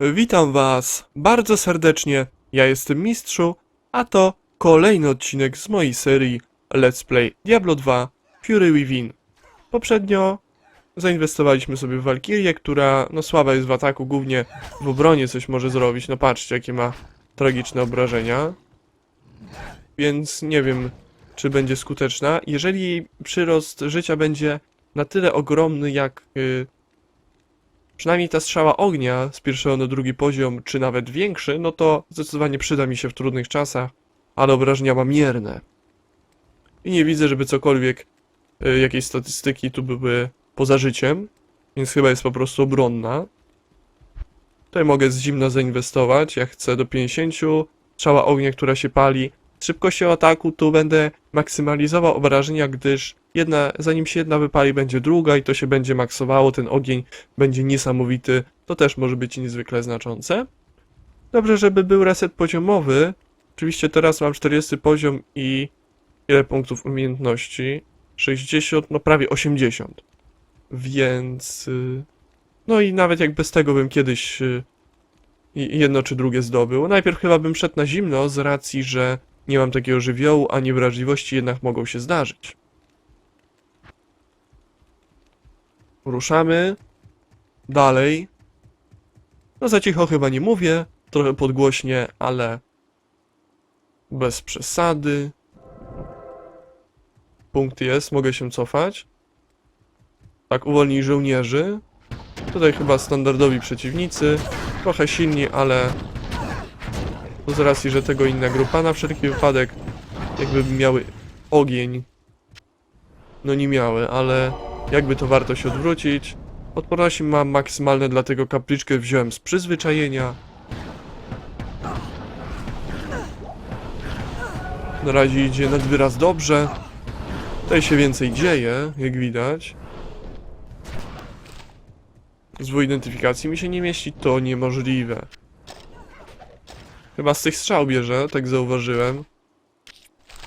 Witam Was bardzo serdecznie. Ja jestem Mistrzu, a to kolejny odcinek z mojej serii Let's Play Diablo 2 Fury Within. Poprzednio zainwestowaliśmy sobie w Valkyrię, która no słaba jest w ataku, głównie w obronie coś może zrobić. No patrzcie, jakie ma tragiczne obrażenia. Więc nie wiem, czy będzie skuteczna. Jeżeli przyrost życia będzie na tyle ogromny, jak y, przynajmniej ta strzała ognia z pierwszego na drugi poziom, czy nawet większy, no to zdecydowanie przyda mi się w trudnych czasach, ale obrażenia ma mierne. I nie widzę, żeby cokolwiek, y, jakieś statystyki tu były poza życiem, więc chyba jest po prostu obronna. Tutaj mogę z zimna zainwestować, jak chcę do 50, strzała ognia, która się pali. Szybkością ataku tu będę maksymalizował obrażenia, gdyż jedna, zanim się jedna wypali, będzie druga i to się będzie maksowało, ten ogień będzie niesamowity, to też może być niezwykle znaczące. Dobrze, żeby był reset poziomowy. Oczywiście teraz mam 40 poziom i ile punktów umiejętności? 60, no prawie 80. Więc... y, No i nawet jak bez tego bym kiedyś y, jedno czy drugie zdobył. Najpierw chyba bym szedł na zimno z racji, że nie mam takiego żywiołu, a niewrażliwości jednak mogą się zdarzyć. Ruszamy. Dalej. No za cicho chyba nie mówię, trochę podgłośnie, ale bez przesady. Punkt jest, mogę się cofać. Tak, uwolnij żołnierzy. Tutaj chyba standardowi przeciwnicy. Trochę silni, ale to z racji, że tego inna grupa, na wszelki wypadek jakby miały ogień. No nie miały, ale jakby to warto się odwrócić. Odporności mam maksymalne, dlatego kapliczkę wziąłem z przyzwyczajenia. Na razie idzie nad wyraz dobrze. Tutaj się więcej dzieje, jak widać. Zwój identyfikacji mi się nie mieści, to niemożliwe. Chyba z tych strzał bierze, tak zauważyłem.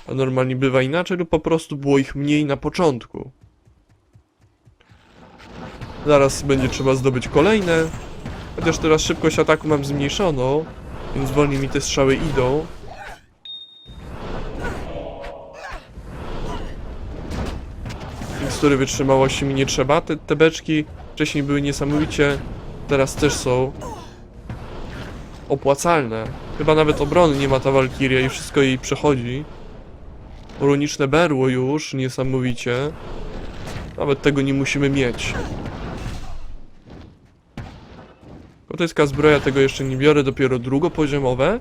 A normalnie bywa inaczej, lub po prostu było ich mniej na początku. Zaraz będzie trzeba zdobyć kolejne. Chociaż teraz szybkość ataku mam zmniejszoną, więc wolniej mi te strzały idą. Mikstury wytrzymałości mi nie trzeba. Te, te beczki wcześniej były niesamowicie, teraz też są opłacalne. Chyba nawet obrony nie ma ta Walkiria i wszystko jej przechodzi. Runiczne berło już, niesamowicie. Nawet tego nie musimy mieć. Kotyska zbroja tego jeszcze nie biorę, dopiero drugopoziomowe.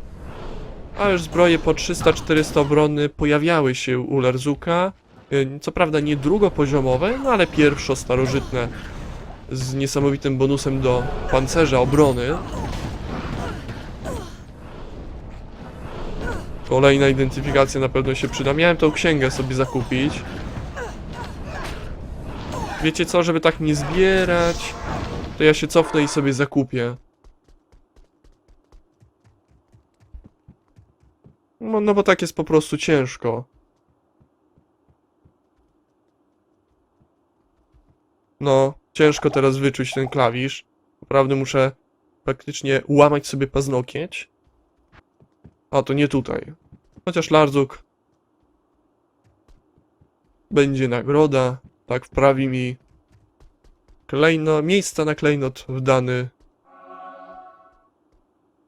A już zbroje po 300-400 obrony pojawiały się u Lerzuka. Y, Co prawda nie drugopoziomowe, no ale pierwszo starożytne z niesamowitym bonusem do pancerza obrony. Kolejna identyfikacja na pewno się przyda. Miałem tą księgę sobie zakupić. Wiecie co, żeby tak nie zbierać, to ja się cofnę i sobie zakupię. No, no bo tak jest po prostu ciężko. No, ciężko teraz wyczuć ten klawisz. Naprawdę muszę praktycznie łamać sobie paznokieć. A to nie tutaj. Chociaż Larzuk będzie nagroda. Tak wprawi mi klejno, miejsca na klejnot w dany.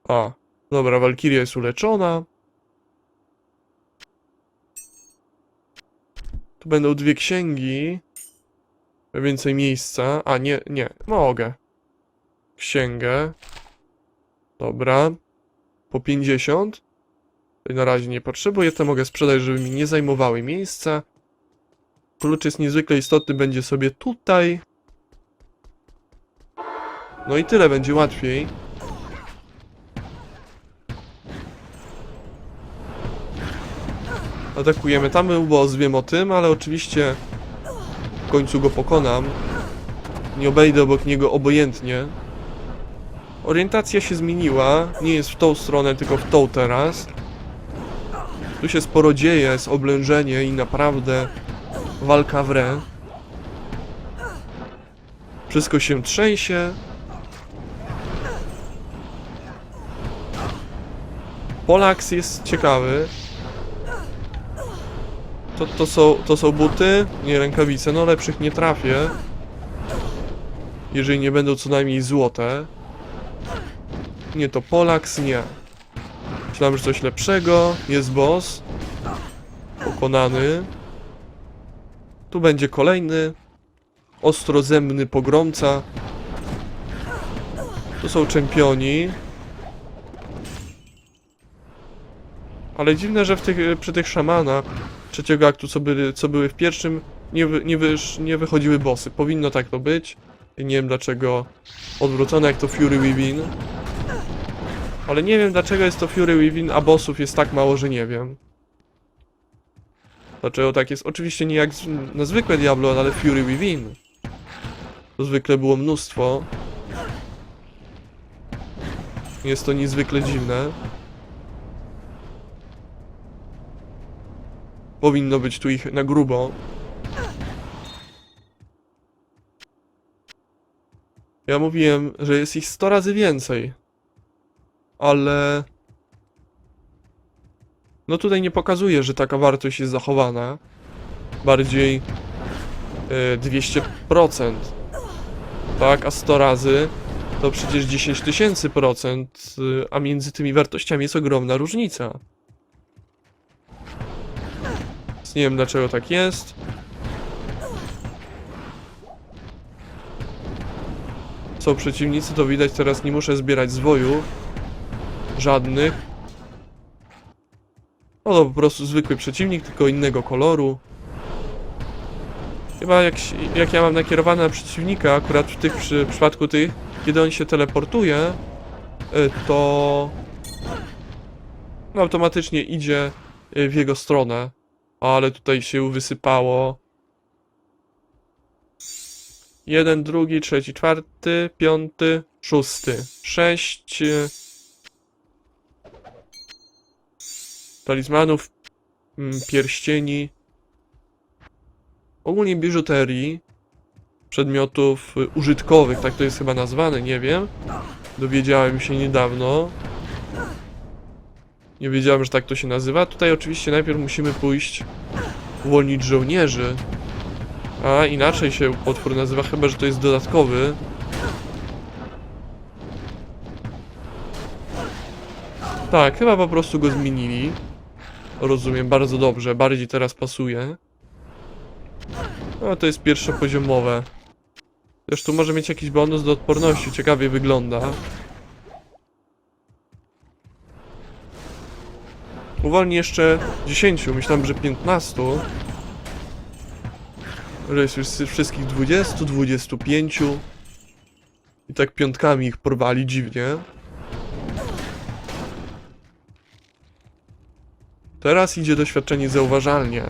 A, dobra, Walkiria jest uleczona. Tu będą dwie księgi. Więcej miejsca. A, nie, nie, mogę. Księgę. Dobra. Po 50. Tutaj na razie nie potrzebuję, to mogę sprzedać, żeby mi nie zajmowały miejsca. Klucz jest niezwykle istotny, będzie sobie tutaj. No i tyle, będzie łatwiej. Atakujemy. Tam boss, wiem o tym, ale oczywiście w końcu go pokonam. Nie obejdę obok niego obojętnie. Orientacja się zmieniła. Nie jest w tą stronę, tylko w tą teraz. Tu się sporo dzieje, jest oblężenie i naprawdę walka w re. Wszystko się trzęsie. Polax jest ciekawy. To, to, są, to są buty, nie rękawice, no lepszych nie trafię. Jeżeli nie będą co najmniej złote. Nie, to Polax nie. Myślałem, że coś lepszego. Jest boss. Pokonany. Tu będzie kolejny. Ostrozemny pogromca. Tu są czempioni. Ale dziwne, że w tych, przy tych szamanach trzeciego aktu, co, były, co były w pierwszym, nie, wy, nie, wysz, nie wychodziły bossy. Powinno tak to być. Nie wiem dlaczego odwrócone jak to Fury Within. Ale nie wiem dlaczego jest to Fury Within, a bossów jest tak mało, że nie wiem. Dlaczego tak jest? Oczywiście nie jak na zwykłe Diablo, ale Fury Within. To zwykle było mnóstwo. Jest to niezwykle dziwne. Powinno być tu ich na grubo. Ja mówiłem, że jest ich 100 razy więcej. Ale... No tutaj nie pokazuje, że taka wartość jest zachowana. Bardziej... e, 200%. Tak, a 100 razy to przecież 10 tysięcy procent, y, a między tymi wartościami jest ogromna różnica. Nie wiem dlaczego tak jest. Są przeciwnicy, to widać teraz nie muszę zbierać zwojów. Żadnych. No to po prostu zwykły przeciwnik, tylko innego koloru. Chyba jak, jak ja mam nakierowane na przeciwnika, akurat w tych przy, przypadku tych, kiedy on się teleportuje, y, to no, automatycznie idzie y, w jego stronę. Ale tutaj się wysypało. Jeden, drugi, trzeci, czwarty, piąty, szósty. Sześć y, talizmanów, mm, pierścieni, ogólnie biżuterii, przedmiotów y, użytkowych, tak to jest chyba nazwane, nie wiem. Dowiedziałem się niedawno. Nie wiedziałem, że tak to się nazywa. Tutaj oczywiście najpierw musimy pójść uwolnić żołnierzy. A inaczej się potwór nazywa, chyba że to jest dodatkowy. Tak, chyba po prostu go zmienili. Rozumiem, bardzo dobrze, bardziej teraz pasuje. No to jest pierwszopoziomowe. Zresztą może mieć jakiś bonus do odporności, ciekawie wygląda. Uwolni jeszcze 10, myślałem, że 15. Że jest już wszystkich 20, 25. I tak piątkami ich porwali dziwnie. Teraz idzie doświadczenie zauważalnie.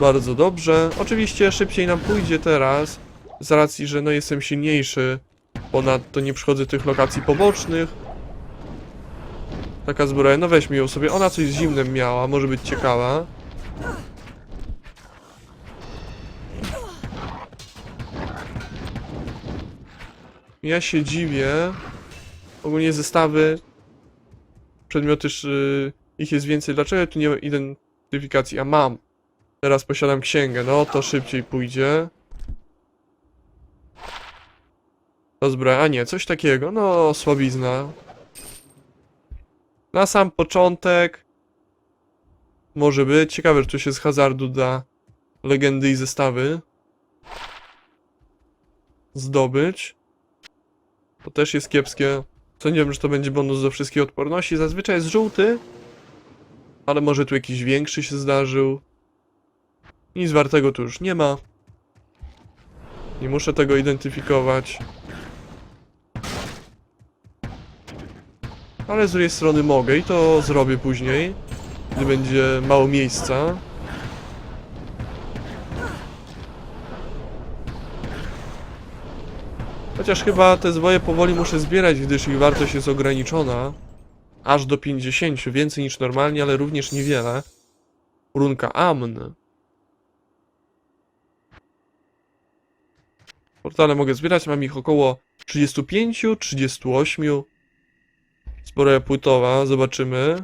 Bardzo dobrze. Oczywiście szybciej nam pójdzie teraz, z racji, że no jestem silniejszy. Ponadto nie przychodzę tych lokacji pobocznych. Taka zbroja, no weźmy ją sobie. Ona coś z zimnem miała, może być ciekawa. Ja się dziwię. Ogólnie zestawy, przedmioty, szy- ich jest więcej. Dlaczego tu nie ma identyfikacji? A mam. Teraz posiadam księgę, no to szybciej pójdzie. To zbroja, a nie, coś takiego, no słabizna. Na sam początek może być. Ciekawe, czy tu się z hazardu da legendy i zestawy zdobyć. To też jest kiepskie. Sądziłem, że to będzie bonus do wszystkich odporności. Zazwyczaj jest żółty, ale może tu jakiś większy się zdarzył. Nic wartego tu już nie ma. Nie muszę tego identyfikować. Ale z drugiej strony mogę i to zrobię później, gdy będzie mało miejsca. Chociaż chyba te zwoje powoli muszę zbierać, gdyż ich wartość jest ograniczona. Aż do 50, więcej niż normalnie, ale również niewiele. Runka Amn. Portale mogę zbierać, mam ich około 35, 38. Zbroja płytowa, zobaczymy.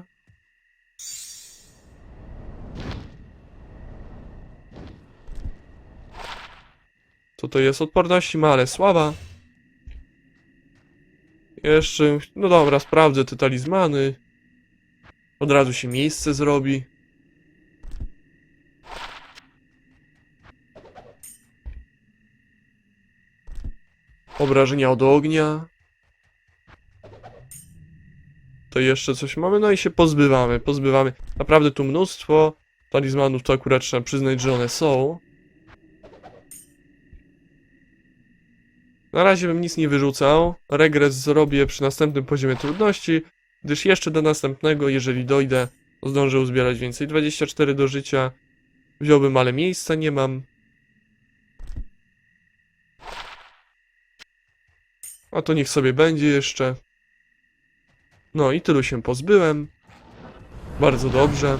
To jest? Odporności ma, ale słaba. Jeszcze, no dobra, sprawdzę te talizmany. Od razu się miejsce zrobi. Obrażenia od ognia. To jeszcze coś mamy, no i się pozbywamy, pozbywamy. Naprawdę tu mnóstwo talizmanów, to akurat trzeba przyznać, że one są. Na razie bym nic nie wyrzucał. Regres zrobię przy następnym poziomie trudności, gdyż jeszcze do następnego, jeżeli dojdę, zdążę uzbierać więcej. 24 do życia. Wziąłbym, ale miejsca nie mam. A to niech sobie będzie jeszcze. No i tylu się pozbyłem. Bardzo dobrze.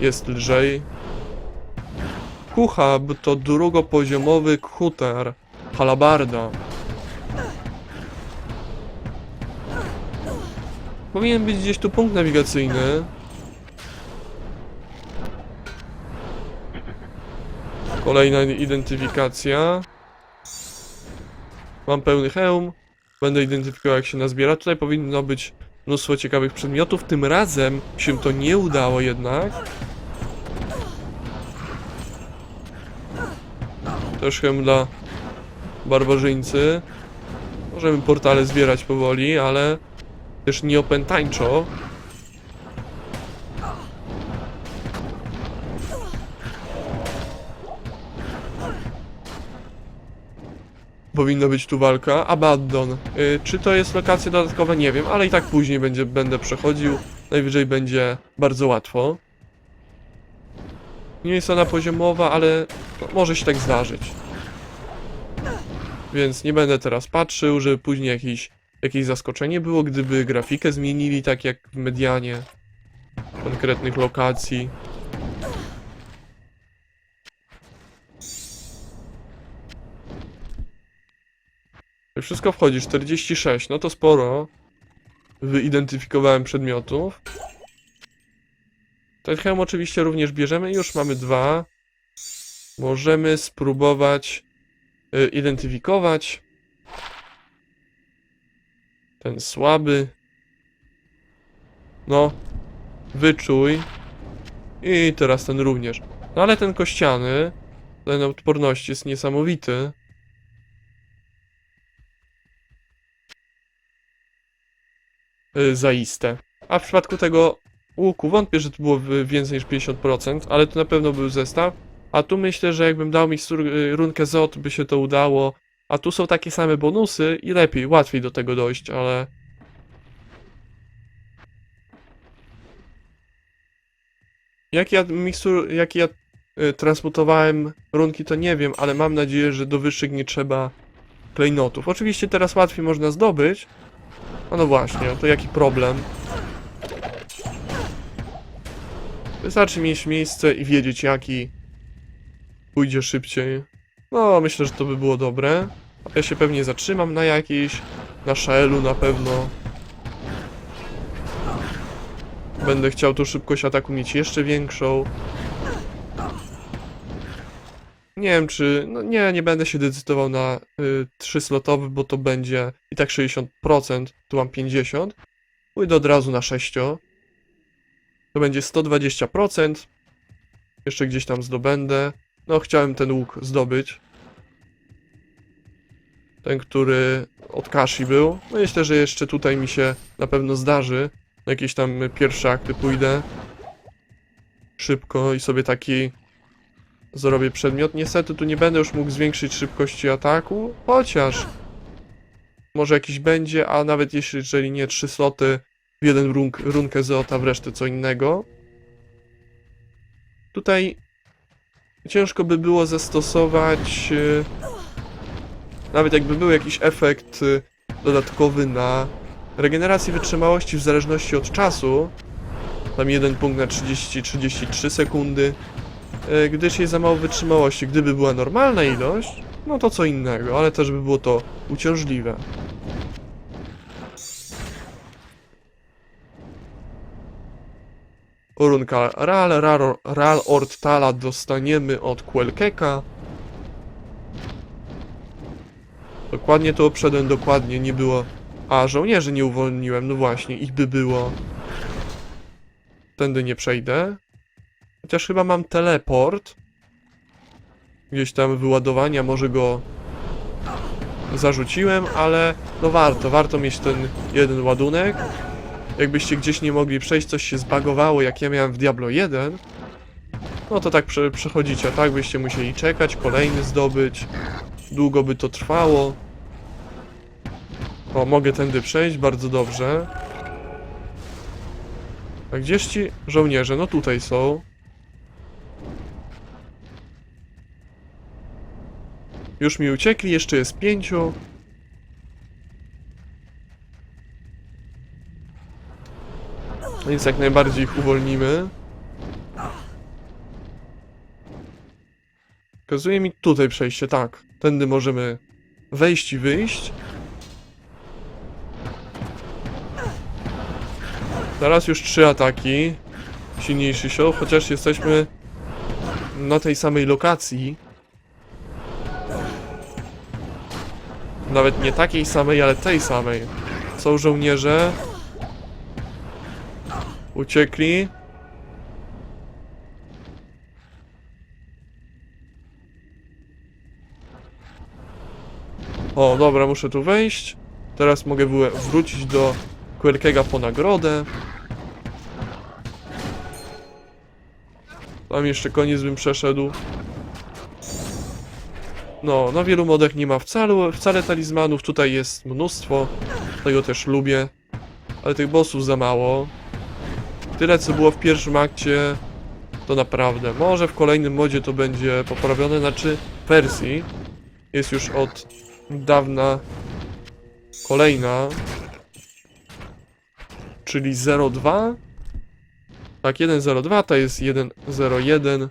Jest lżej. Kuchab to drugopoziomowy kuter. Halabarda. Powinien być gdzieś tu punkt nawigacyjny. Kolejna identyfikacja. Mam pełny hełm. Będę identyfikował jak się nazbiera. Tutaj powinno być mnóstwo ciekawych przedmiotów. Tym razem się to nie udało jednak. Też dla barbarzyńcy. Możemy portale zbierać powoli, ale też nieopętańczo. Powinna być tu walka. Abaddon. Y, czy to jest lokacja dodatkowa? Nie wiem, ale i tak później będzie, będę przechodził. Najwyżej będzie bardzo łatwo. Nie jest ona poziomowa, ale no, może się tak zdarzyć. Więc nie będę teraz patrzył, żeby później jakiś, jakieś zaskoczenie było, gdyby grafikę zmienili, tak jak w medianie konkretnych lokacji. Wszystko wchodzi, 46, no to sporo. Wyidentyfikowałem przedmiotów. Ten hełm oczywiście również bierzemy już mamy dwa. Możemy spróbować y, identyfikować. Ten słaby. No, wyczuj. I teraz ten również. No ale ten kościany, ten odporności jest niesamowity. Zaiste. A w przypadku tego łuku wątpię, że to było więcej niż 50%, ale to na pewno był zestaw. A tu myślę, że jakbym dał mi y, runkę ZOT, by się to udało. A tu są takie same bonusy i lepiej, łatwiej do tego dojść, ale... Jak ja mikstur, jak ja y, transmutowałem runki, to nie wiem, ale mam nadzieję, że do wyższych nie trzeba klejnotów. Oczywiście teraz łatwiej można zdobyć. A no właśnie, to jaki problem? Wystarczy mieć miejsce i wiedzieć jaki pójdzie szybciej. No, myślę, że to by było dobre. Ja się pewnie zatrzymam na jakiejś, na Shellu na pewno. Będę chciał tu szybkość ataku mieć jeszcze większą. Nie wiem czy, no nie, nie będę się decydował na y, 3 slotowy, bo to będzie i tak 60%, tu mam 50. Pójdę od razu na 6. To będzie 120%. Jeszcze gdzieś tam zdobędę. No, chciałem ten łuk zdobyć. Ten, który od Kashi był. No, myślę, że jeszcze tutaj mi się na pewno zdarzy. Na jakieś tam pierwsze akty pójdę. Szybko i sobie taki zrobię przedmiot. Niestety tu nie będę już mógł zwiększyć szybkości ataku, chociaż może jakiś będzie, a nawet jeśli, jeżeli nie, trzy sloty w jeden runk, runkę Zeota, w resztę co innego. Tutaj ciężko by było zastosować y, nawet jakby był jakiś efekt y, dodatkowy na regenerację wytrzymałości w zależności od czasu. Tam jeden punkt na 30-33 sekundy. E, gdyż jest za mało wytrzymałości. Gdyby była normalna ilość, no to co innego, ale też by było to uciążliwe. Runka Ral, Ral, Ral Ortala dostaniemy od Quelkeka. Dokładnie to obszedłem, dokładnie nie było... A, żołnierzy nie uwolniłem, no właśnie, ich by było. Tędy nie przejdę. Chociaż chyba mam teleport. Gdzieś tam wyładowania, może go zarzuciłem, ale no warto, warto mieć ten jeden ładunek. Jakbyście gdzieś nie mogli przejść, coś się zbagowało, jak ja miałem w Diablo 1, no to tak prze, przechodzicie, tak byście musieli czekać, kolejny zdobyć, długo by to trwało. O, mogę tędy przejść, bardzo dobrze. A gdzież ci żołnierze? No tutaj są. Już mi uciekli, jeszcze jest pięciu. Więc jak najbardziej ich uwolnimy. Kazuje mi tutaj przejście, tak. Tędy możemy wejść i wyjść. Teraz już trzy ataki. Silniejszy się, chociaż jesteśmy na tej samej lokacji. Nawet nie takiej samej, ale tej samej. Są żołnierze. Uciekli. O, dobra, muszę tu wejść. Teraz mogę wró- wrócić do Querkega po nagrodę. Tam jeszcze koniec bym przeszedł. No, na wielu modach nie ma wcale, wcale talizmanów, tutaj jest mnóstwo. Tego też lubię. Ale tych bossów za mało. Tyle co było w pierwszym akcie, to naprawdę. Może w kolejnym modzie to będzie poprawione, znaczy wersji jest już od dawna kolejna, czyli 02. Tak, 1.02, to jest 1.01.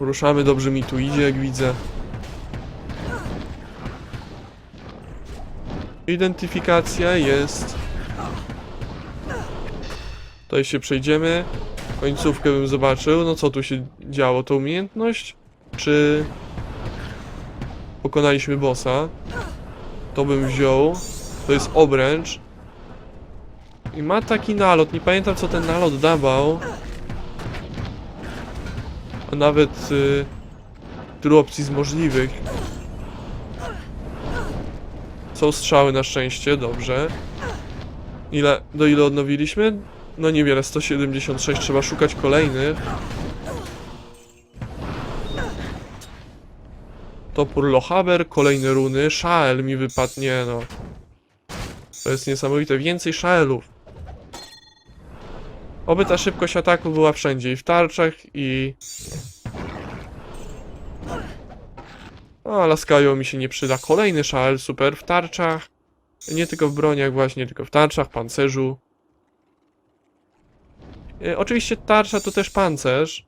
Ruszamy, dobrze mi tu idzie, jak widzę. Identyfikacja jest. Tutaj się przejdziemy. Końcówkę bym zobaczył. No co tu się działo? To umiejętność? Czy pokonaliśmy bossa? To bym wziął. To jest obręcz. I ma taki nalot. Nie pamiętam co ten nalot dawał. Nawet y, tylu opcji z możliwych. Są strzały na szczęście, dobrze. Ile, do ile odnowiliśmy? No niewiele, 176, trzeba szukać kolejnych. Topór Lohaber, kolejne runy, Shael mi wypadnie, no. To jest niesamowite, więcej Shaelów. Oby ta szybkość ataku była wszędzie, i w tarczach, i... A, Laskajo mi się nie przyda. Kolejny Shael, super, w tarczach. Nie tylko w broniach właśnie, tylko w tarczach, pancerzu. E, oczywiście tarcza to też pancerz.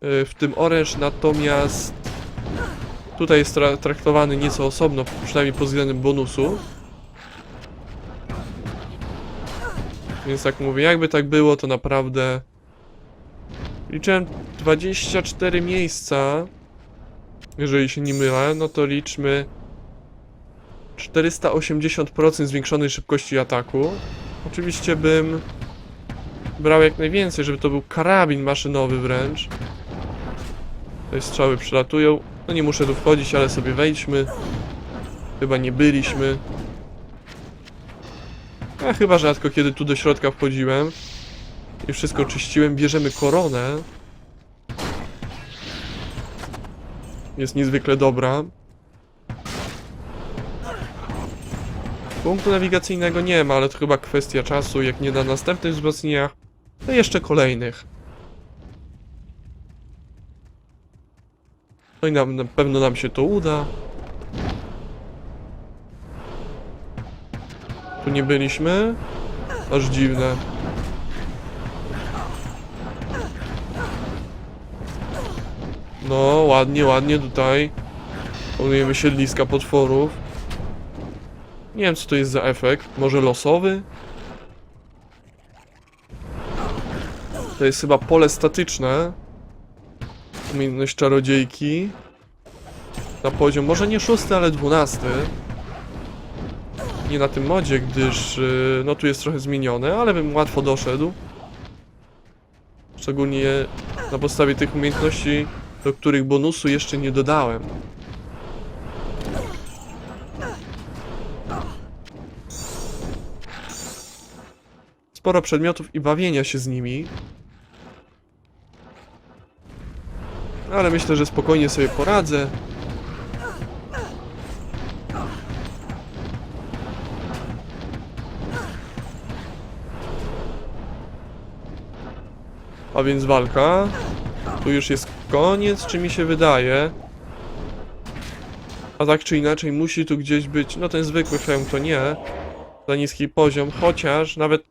E, w tym oręż natomiast tutaj jest tra traktowany nieco osobno, przynajmniej pod względem bonusu. Więc jak mówię, jakby tak było, to naprawdę liczyłem 24 miejsca. Jeżeli się nie mylę, no to liczmy 480% zwiększonej szybkości ataku. Oczywiście bym brał jak najwięcej, żeby to był karabin maszynowy wręcz. Tutaj strzały przylatują. No nie muszę tu wchodzić, ale sobie wejdźmy. Chyba nie byliśmy. A chyba rzadko kiedy tu do środka wchodziłem. I wszystko czyściłem. Bierzemy koronę. Jest niezwykle dobra. Punktu nawigacyjnego nie ma, ale to chyba kwestia czasu. Jak nie na następnych wzmocnieniach, to jeszcze kolejnych. No i na pewno nam się to uda. Tu nie byliśmy? Aż dziwne. No, ładnie, ładnie tutaj. Planujemy siedliska potworów. Nie wiem, co to jest za efekt. Może losowy? To jest chyba pole statyczne. Umiejętność czarodziejki. Na poziom, może nie szósty, ale dwunasty. Nie na tym modzie, gdyż yy, no tu jest trochę zmienione, ale bym łatwo doszedł. Szczególnie na podstawie tych umiejętności, do których bonusu jeszcze nie dodałem. Sporo przedmiotów i bawienia się z nimi. Ale myślę, że spokojnie sobie poradzę. A więc walka. Tu już jest koniec, czy mi się wydaje. A tak czy inaczej musi tu gdzieś być, no ten zwykły hełm to nie. Za niski poziom, chociaż nawet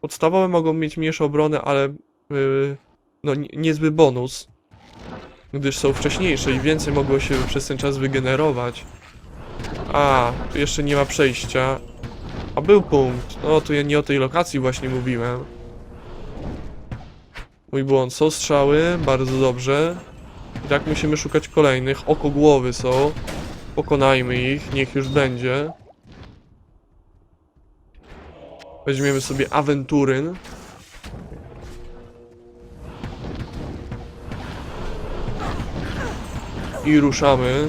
podstawowe mogą mieć mniejszą obronę, ale yy, no nie- niezły bonus. Gdyż są wcześniejsze i więcej mogło się przez ten czas wygenerować. A, tu jeszcze nie ma przejścia. A był punkt. No to ja nie o tej lokacji właśnie mówiłem. Mój błąd. Są strzały, bardzo dobrze. I tak musimy szukać kolejnych. Oko głowy są. Pokonajmy ich, niech już będzie. Weźmiemy sobie awenturyn. I ruszamy.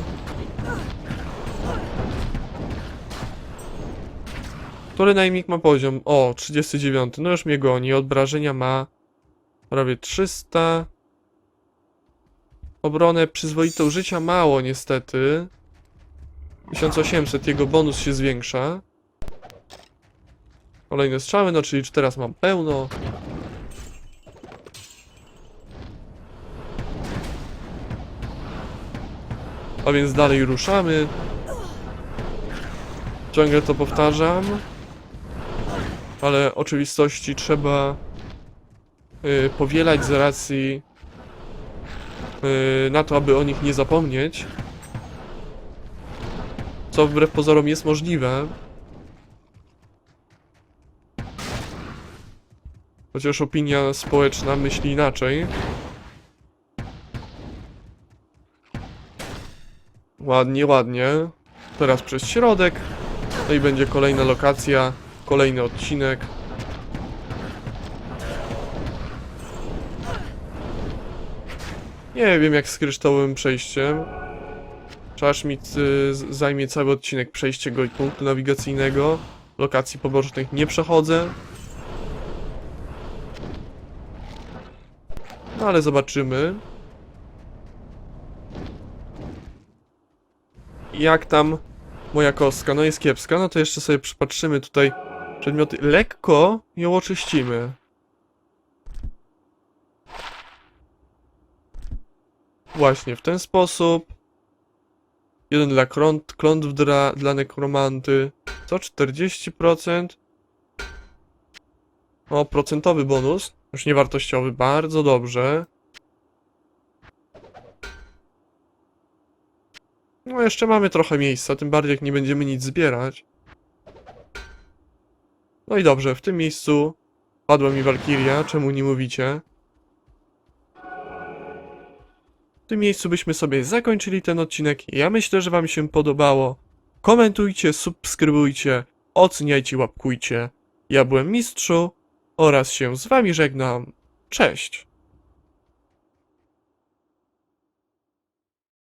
Który najmnik ma poziom? O, 39. No już mnie goni. Odbrażenia ma prawie 300. Obronę przyzwoitą życia mało niestety. 1800, jego bonus się zwiększa. Kolejne strzały, no czyli teraz mam pełno. A więc dalej ruszamy. Ciągle to powtarzam. Ale oczywistości trzeba powielać z racji y, na to, aby o nich nie zapomnieć. Co wbrew pozorom jest możliwe. Chociaż opinia społeczna myśli inaczej. Ładnie, ładnie. Teraz przez środek. No i będzie kolejna lokacja, kolejny odcinek. Nie wiem jak z kryształowym przejściem. Czy aż mi y, zajmie cały odcinek przejście go punktu nawigacyjnego. Lokacji pobocznych nie przechodzę. No ale zobaczymy. Jak tam moja kostka? No jest kiepska, no to jeszcze sobie przypatrzymy tutaj przedmioty. Lekko ją oczyścimy. Właśnie, w ten sposób. Jeden dla kląt, klątw dla, dla nekromanty. Co? 40%? O, procentowy bonus. Już niewartościowy. Bardzo dobrze. No, jeszcze mamy trochę miejsca, tym bardziej jak nie będziemy nic zbierać. No i dobrze, w tym miejscu padła mi Walkiria, czemu nie mówicie? Tym miejscu byśmy sobie zakończyli ten odcinek. Ja myślę, że Wam się podobało. Komentujcie, subskrybujcie, oceniajcie, łapkujcie. Ja byłem Mistrzu oraz się z Wami żegnam. Cześć!